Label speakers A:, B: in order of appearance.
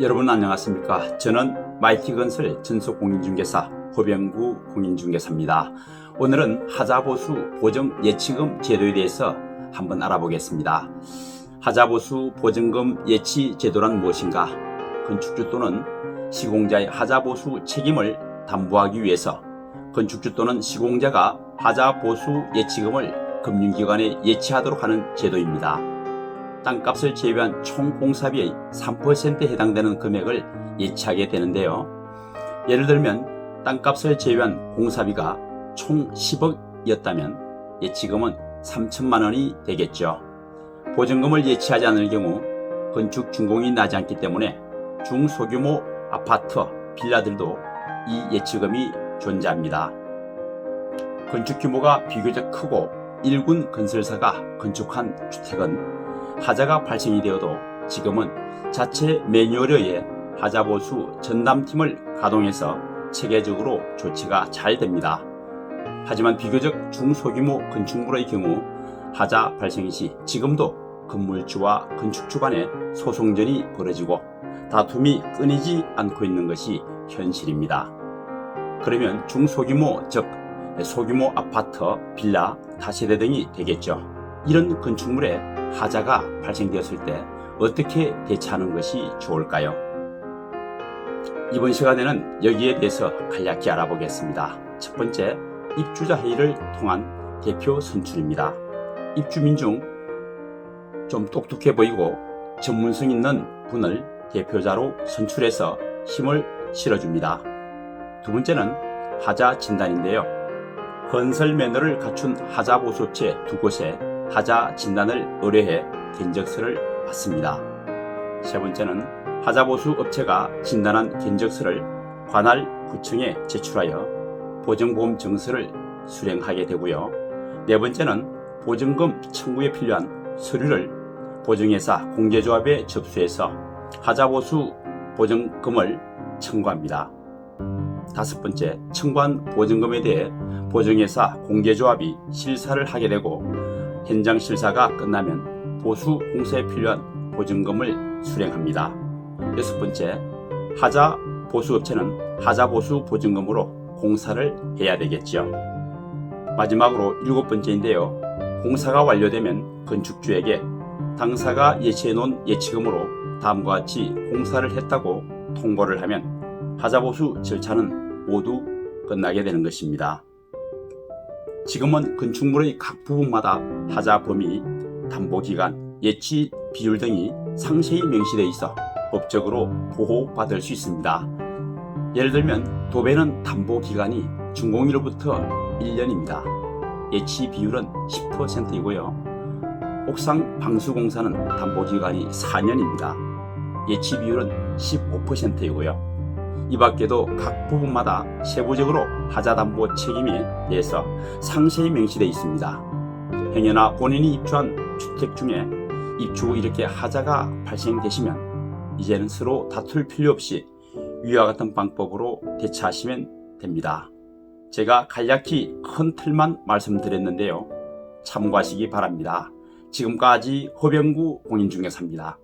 A: 여러분 안녕하십니까? 저는 마이티 건설 전속공인중개사 호병구 공인중개사입니다. 오늘은 하자보수 보증 예치금 제도에 대해서 한번 알아보겠습니다. 하자보수 보증금 예치 제도란 무엇인가? 건축주 또는 시공자의 하자보수 책임을 담보하기 위해서 건축주 또는 시공자가 하자보수 예치금을 금융기관에 예치하도록 하는 제도입니다. 땅값을 제외한 총 공사비의 3%에 해당되는 금액을 예치하게 되는데요. 예를 들면 땅값을 제외한 공사비가 총 10억이었다면 예치금은 3천만 원이 되겠죠. 보증금을 예치하지 않을 경우 건축 준공이 나지 않기 때문에 중소규모 아파트, 빌라들도 이 예치금이 존재합니다. 건축 규모가 비교적 크고 일군 건설사가 건축한 주택은 하자가 발생이 되어도 지금은 자체 매뉴얼에 하자보수 전담팀을 가동해서 체계적으로 조치가 잘 됩니다. 하지만 비교적 중소규모 건축물의 경우 하자 발생 시 지금도 건물주와 건축주 간의 소송전이 벌어지고 다툼이 끊이지 않고 있는 것이 현실입니다. 그러면 중소규모 즉 소규모 아파트, 빌라, 다세대 등이 되겠죠. 이런 건축물에 하자가 발생되었을 때 어떻게 대처하는 것이 좋을까요? 이번 시간에는 여기에 대해서 간략히 알아보겠습니다. 첫 번째, 입주자 회의를 통한 대표 선출입니다. 입주민 중 좀 똑똑해 보이고 전문성 있는 분을 대표자로 선출해서 힘을 실어줍니다. 두 번째는 하자 진단인데요. 건설 매너를 갖춘 하자 보수업체 두 곳에 하자 진단을 의뢰해 견적서를 받습니다. 세 번째는 하자 보수 업체가 진단한 견적서를 관할 구청에 제출하여 보증보험 증서를 수령하게 되고요. 네 번째는 보증금 청구에 필요한 서류를 보증회사 공제조합에 접수해서 하자 보수 보증금을 청구합니다. 다섯 번째, 청구한 보증금에 대해 보증회사 공제조합이 실사를 하게 되고 현장 실사가 끝나면 보수 공사에 필요한 보증금을 수령합니다. 여섯 번째, 하자 보수업체는 하자 보수 보증금으로 공사를 해야 되겠죠. 마지막으로 일곱 번째인데요. 공사가 완료되면 건축주에게 당사가 예치해 놓은 예치금으로 다음과 같이 공사를 했다고 통보를 하면 하자 보수 절차는 모두 끝나게 되는 것입니다. 지금은 건축물의 각 부분마다 하자 범위, 담보 기간, 예치 비율 등이 상세히 명시되어 있어 법적으로 보호받을 수 있습니다. 예를 들면 도배는 담보 기간이 준공일로부터 1년입니다. 예치 비율은 10%이고요. 옥상 방수 공사는 담보 기간이 4년입니다. 예치 비율은 15%이고요. 이 밖에도 각 부분마다 세부적으로 하자 담보 책임에 대해서 상세히 명시되어 있습니다. 행여나 본인이 입주한 주택 중에 입주 후 이렇게 하자가 발생되시면 이제는 서로 다툴 필요 없이 위와 같은 방법으로 대처하시면 됩니다. 제가 간략히 큰 틀만 말씀드렸는데요. 참고하시기 바랍니다. 지금까지 허병구 공인중개사입니다.